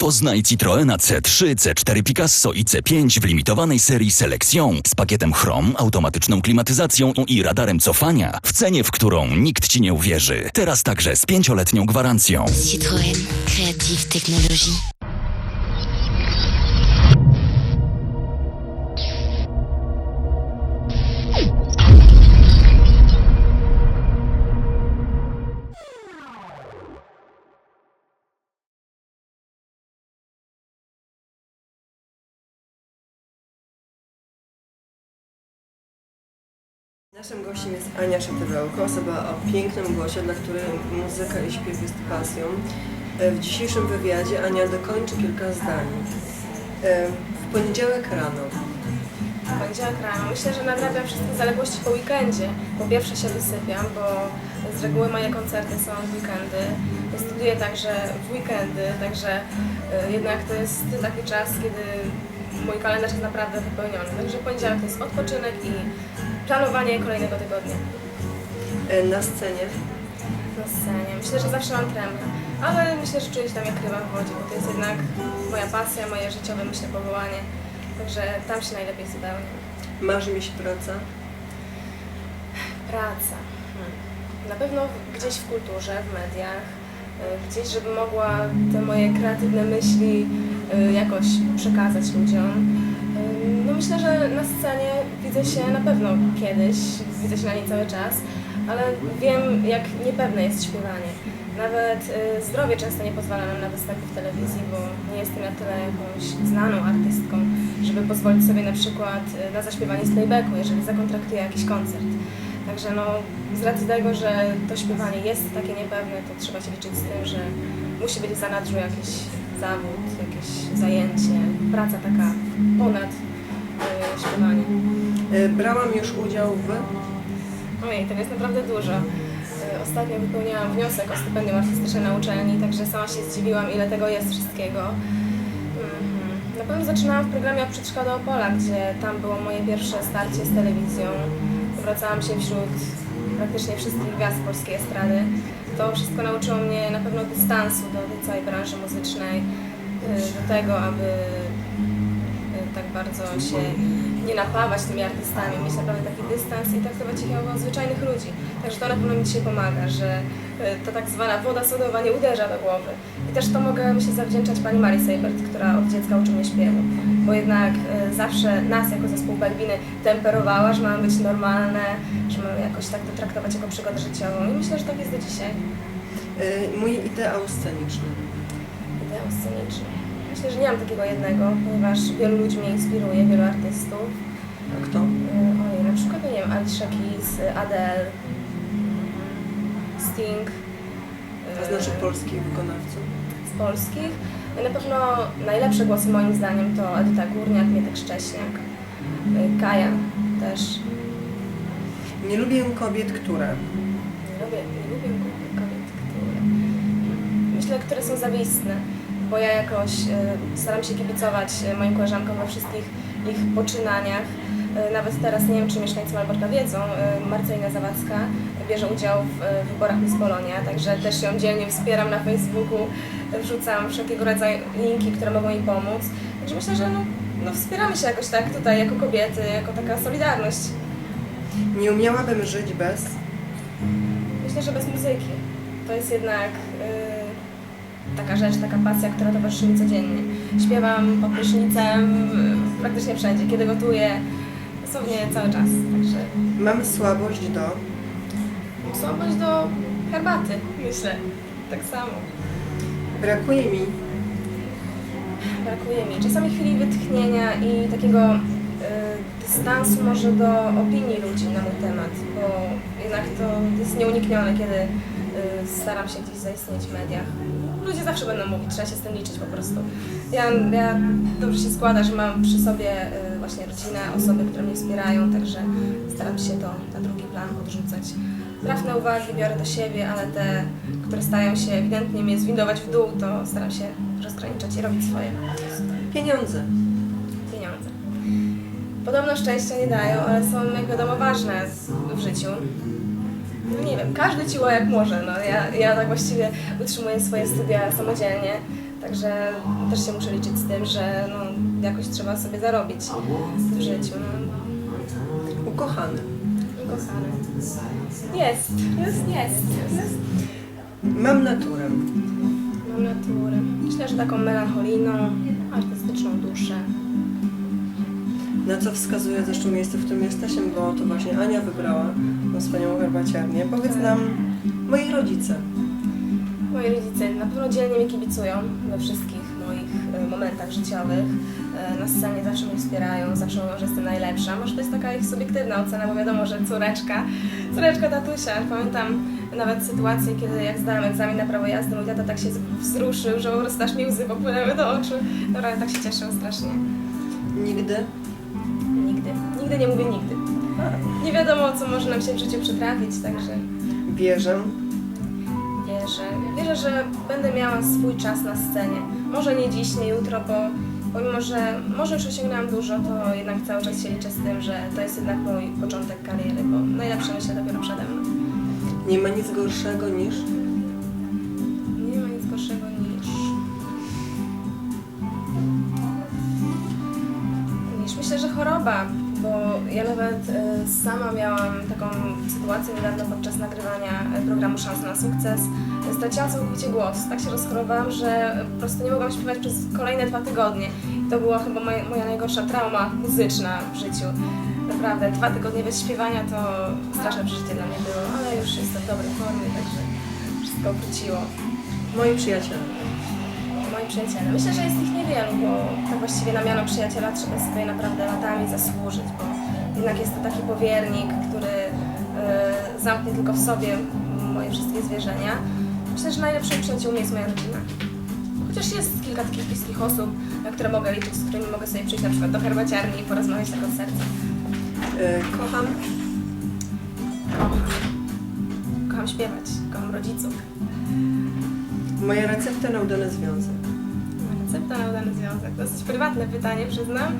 Poznaj Citroena C3, C4 Picasso i C5 w limitowanej serii Selection z pakietem Chrom, automatyczną klimatyzacją i radarem cofania w cenie, w którą nikt Ci nie uwierzy. Teraz także z pięcioletnią gwarancją. Citroën, créative technologie. Naszym gościem jest Ania Szatywełko, osoba o pięknym głosie, dla której muzyka i śpiew jest pasją. E, W dzisiejszym wywiadzie Ania dokończy kilka zdań. E, W poniedziałek rano. poniedziałek rano. Myślę, że nadrabiam wszystkie zaległości po weekendzie. Po pierwsze się wysypiam, bo z reguły moje koncerty są w weekendy. Studiuję także w weekendy, także y, jednak to jest taki czas, kiedy mój kalendarz jest naprawdę wypełniony. Także poniedziałek to jest odpoczynek i planowanie kolejnego tygodnia E, Na scenie na scenie. Myślę, że zawsze mam tremę, ale myślę, że czuję się tam jak ryba w wodzie, bo to jest jednak moja pasja, moje życiowe, myślę, powołanie. Także tam się najlepiej zupełnie. marzy mi się praca. Praca. Hmm. Na pewno gdzieś w kulturze, w mediach, gdzieś, żeby mogła te moje kreatywne myśli y, jakoś przekazać ludziom. Y, No myślę, że na scenie widzę się na pewno kiedyś, widzę się na niej cały czas, ale wiem, jak niepewne jest śpiewanie. Nawet zdrowie często nie pozwala nam na występy w telewizji, bo nie jestem na tyle jakąś znaną artystką, żeby pozwolić sobie na przykład na zaśpiewanie z playbacku, jeżeli zakontraktuję jakiś koncert. Także no, z racji tego, że to śpiewanie jest takie niepewne, to trzeba się liczyć z tym, że musi być w zanadrzu jakiś zawód, jakieś zajęcie, praca taka ponad y, śpiewanie. E, Brałam już udział w... Ojej, tego jest naprawdę dużo. Y, Ostatnio wypełniałam wniosek o stypendium artystyczne na uczelni, także sama się zdziwiłam, ile tego jest wszystkiego. Mhm. Na pewno zaczynałam w programie od przedszkola do Opola, gdzie tam było moje pierwsze starcie z telewizją. Wracałam się wśród praktycznie wszystkich gwiazd polskiej estrady. To wszystko nauczyło mnie na pewno dystansu do całej branży muzycznej, y, do tego, aby y, tak bardzo się nie napawać tymi artystami, mieć naprawdę taki dystans i traktować ich jako zwyczajnych ludzi. Także to na pewno mi dzisiaj pomaga, że y, ta tak zwana woda sodowa nie uderza do głowy. I też to mogę myślę zawdzięczać pani Marii Seibert, która od dziecka uczy mnie śpiewu, bo jednak y, zawsze nas jako zespół Belwiny temperowała, że mamy być normalne, że mamy jakoś tak to traktować jako przygodę życiową i myślę, że tak jest do dzisiaj. e, Mój ideał sceniczny. Ideał sceniczny. Myślę, że nie mam takiego jednego, ponieważ wielu ludzi mnie inspiruje, wielu artystów. A kto? Y, Ojej, na przykład, nie wiem, Alicia Keys, Adele, Sting. To y, znaczy polskich wykonawców. Z polskich. No Na pewno najlepsze głosy moim zdaniem to Edyta Górniak, Mietek Szcześniak, y, Kaja też. Nie lubię kobiet, które... Nie lubię, nie lubię kobiet, kobiet, które... Myślę, które są zawistne, bo ja jakoś y, staram się kibicować y, moim koleżankom we wszystkich ich poczynaniach. Y, Nawet teraz, nie wiem czy mieszkańcy Malborka wiedzą, Marcelina Zawadzka bierze udział w wyborach Miss Polonia, także też ją dzielnie wspieram na Facebooku, wrzucam wszelkiego rodzaju linki, które mogą jej pomóc. Także myślę, że no, no wspieramy się jakoś tak tutaj jako kobiety, jako taka solidarność. Nie umiałabym żyć bez... Myślę, że bez muzyki. To jest jednak taka rzecz, taka pasja, która towarzyszy mi codziennie. Śpiewam pod prysznicem, praktycznie wszędzie, kiedy gotuję, dosłownie cały czas. Także Mam słabość do... słabość do herbaty, myślę. Tak samo. Brakuje mi Brakuje mi czasami chwili wytchnienia i takiego dystansu może do opinii ludzi na mój temat, bo jednak to jest nieuniknione, kiedy y, staram się gdzieś zaistnieć w mediach. Ludzie zawsze będą mówić, trzeba się z tym liczyć po prostu. Ja, ja dobrze się składa, że mam przy sobie y, właśnie rodzinę, osoby, które mnie wspierają, także staram się to na drugi plan odrzucać. Trafne uwagi biorę do siebie, ale te, które stają się ewidentnie mnie zwindować w dół, to staram się rozgraniczać i robić swoje pieniądze. pieniądze. Podobno szczęścia nie dają, ale są jak wiadomo ważne w życiu. No nie wiem, każdy ciło jak może. No, ja, ja tak właściwie utrzymuję swoje studia samodzielnie, Także też się muszę liczyć z tym, że no, jakoś trzeba sobie zarobić w życiu. No. Ukochany. Kochany. Jest, jest, jest, jest. Mam naturę. Mam naturę. Myślę, że taką melancholijną, artystyczną duszę. Na co wskazuje zresztą miejsce, w którym jesteśmy, bo to właśnie Ania wybrała tą wspaniałą herbaciarnię. Powiedz nam, moi rodzice. Moi rodzice na pewno dzielnie mi kibicują we wszystkich moich e, momentach życiowych. E, Na scenie zawsze mnie wspierają, zawsze mówią, że jestem najlepsza. Może to jest taka ich subiektywna ocena, bo wiadomo, że córeczka, córeczka tatusia. Pamiętam nawet sytuację, kiedy jak zdałam egzamin na prawo jazdy, mój tata tak się wzruszył, że po prostu aż mi łzy popłynęły do oczu. Naprawdę tak się cieszył strasznie. Nigdy. Nigdy. Nigdy nie mówię nigdy. Nie wiadomo, co może nam się w życiu przytrafić, także Wierzę. wierzę. Wierzę, że będę miała swój czas na scenie. Może nie dziś, nie jutro, bo pomimo, że może już osiągnęłam dużo, to jednak cały czas się liczę z tym, że to jest jednak mój początek kariery, bo najlepsze myślę dopiero przede mną. Nie ma nic gorszego niż bo ja nawet e, sama miałam taką sytuację niedawno podczas nagrywania e, programu Szans na sukces. E, Straciłam całkowicie głos. Tak się rozchorowałam, że po prostu nie mogłam śpiewać przez kolejne dwa tygodnie. I to była chyba moja, moja najgorsza trauma muzyczna w życiu. Naprawdę, dwa tygodnie bez śpiewania to straszne przeżycie dla mnie było, ale już jestem w dobrej formie, także wszystko wróciło. moi przyjaciele. Moi przyjaciele. Myślę, że jest ich niewielu, bo tak właściwie na miano przyjaciela trzeba sobie naprawdę latami zasłużyć, bo jednak jest to taki powiernik, który e, zamknie tylko w sobie moje wszystkie zwierzenia. Myślę, że najlepszym przyjaciółmi jest moja rodzina. Chociaż jest kilka takich bliskich osób, na które mogę liczyć, z którymi mogę sobie przyjść na przykład do herbaciarni i porozmawiać tak od serca. Kocham Kocham. Kocham śpiewać, kocham rodziców. Moja recepta na udany związek. Recepta na udany związek. Dosyć prywatne pytanie, przyznam.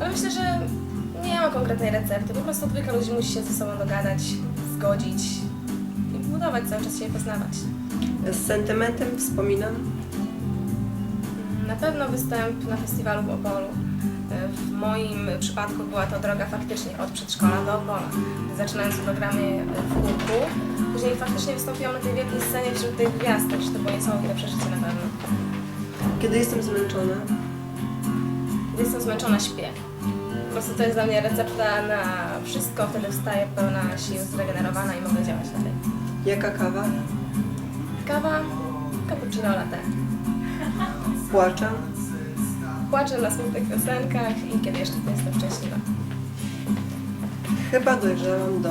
Ale myślę, że nie ma konkretnej recepty. Po prostu dwójka ludzi musi się ze sobą dogadać, zgodzić i budować cały czas się poznawać. Z sentymentem wspominam Na pewno występ na festiwalu w Opolu. W moim przypadku była to droga faktycznie od przedszkola do Opola. Zaczynając w programie w Kurku, później faktycznie wystąpiłam na tej wielkiej scenie wśród tych gwiazd, także to było niesamowite przeżycie na pewno. Kiedy jestem zmęczona, Gdy jestem zmęczona, śpię. Po prostu to jest dla mnie recepta na wszystko, wtedy wstaję pełna sił, zregenerowana i mogę działać dalej. jaka kawa, Kawa, cappuccino latte. płaczę, Płaczę na smutnych piosenkach i kiedy jeszcze nie jestem szczęśliwa. chyba dojrzałam do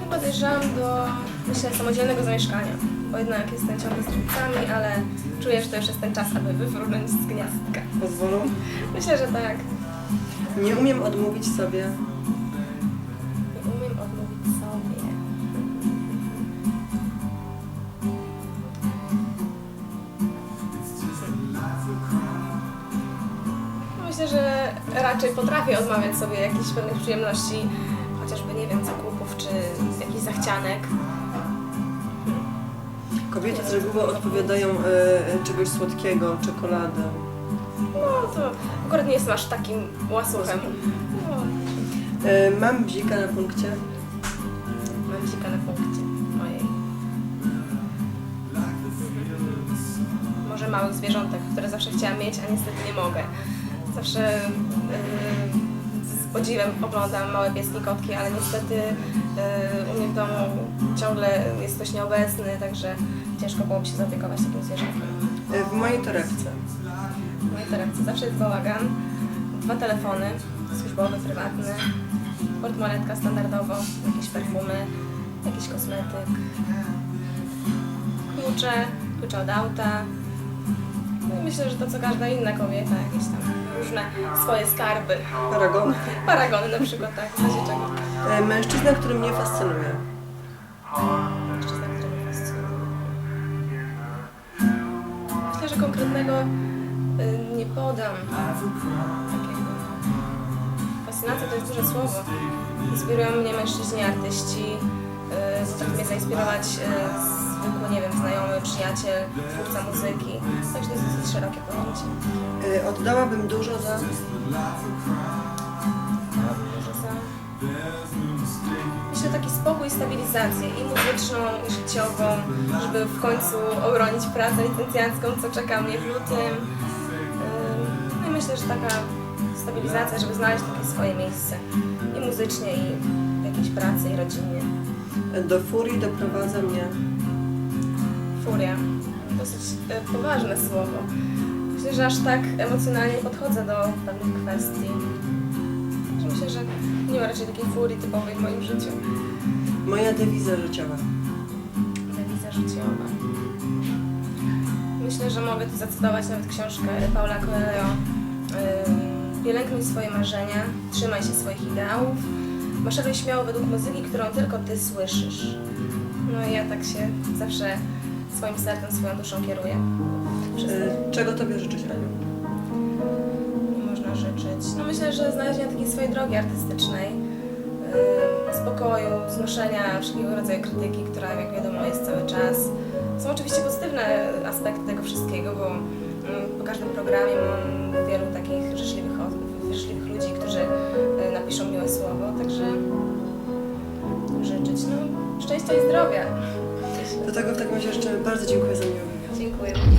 Chyba dojrzałam do, myślę, samodzielnego zamieszkania. Bo jednak jestem ciągle z rodzicami, ale czuję, że to już jest ten czas, aby wyfrunąć z gniazdka. pozwolą. Myślę, że tak. Nie umiem odmówić sobie raczej potrafię odmawiać sobie jakichś pewnych przyjemności, chociażby, nie wiem, zakupów czy jakichś zachcianek. Kobiety z reguły odpowiadają e, czegoś słodkiego, czekoladę. No to akurat nie jestem aż takim łasuchem. No, E, mam bzika na punkcie. mam bzika na punkcie mojej. Może małych zwierzątek, które zawsze chciałam mieć, a niestety nie mogę. Zawsze yy, z podziwem oglądam małe pieski, kotki, ale niestety yy, u mnie w domu ciągle jest ktoś nieobecny, także ciężko byłoby się zaopiekować takim zwierzątkiem. E, w mojej torebce. W mojej torebce zawsze jest bałagan, dwa telefony, służbowy, prywatny, portmonetka standardowo, jakieś perfumy, jakiś kosmetyk, klucze, klucze od auta. Myślę, że to co każda inna kobieta, jakieś tam różne swoje skarby. Paragon. Paragony na przykład, tak, w razie czego. E, mężczyzna, który mnie fascynuje. Mężczyzna, który mnie fascynuje. Myślę, że konkretnego y, nie podam takiego. Fascynacja to jest duże słowo. Inspirują mnie mężczyźni, artyści. y, Potrafią mnie zainspirować y, z zwykły, nie wiem, znajomy, przyjaciel, twórca muzyki. Także to jest dosyć szerokie pojęcie. E, Oddałabym dużo za... Myślę taki spokój, stabilizację i muzyczną, i życiową, żeby w końcu obronić pracę licencjacką, co czeka mnie w lutym. Ym, No i myślę, że taka stabilizacja, żeby znaleźć takie swoje miejsce i muzycznie, i w jakiejś pracy, i rodzinnie. Do furii doprowadza mnie... Furia. Dosyć e, poważne słowo. Myślę, że aż tak emocjonalnie podchodzę do pewnych kwestii. Że myślę, że nie ma raczej takiej furii typowej w moim życiu. Moja dewiza życiowa. Dewiza życiowa. Myślę, że mogę tu zacytować nawet książkę Paula Coelho. Ym, Pielęgnuj swoje marzenia, trzymaj się swoich ideałów, maszeruj śmiało według muzyki, którą tylko ty słyszysz. No i ja tak się zawsze swoim sercem, swoją duszą kieruję. Wszystko E, Czego Tobie życzyć, Aniu? nie można życzyć. No myślę, że znalezienia takiej swojej drogi artystycznej, spokoju, znoszenia wszelkiego rodzaju krytyki, która jak wiadomo jest cały czas. Są oczywiście pozytywne aspekty tego wszystkiego, bo mm, po każdym programie mam wielu takich życzliwych, os- życzliwych ludzi, którzy y, napiszą miłe słowo, także życzyć no, szczęścia i zdrowia. Do tego w takim razie jeszcze bardzo dziękuję za miły. Dziękuję.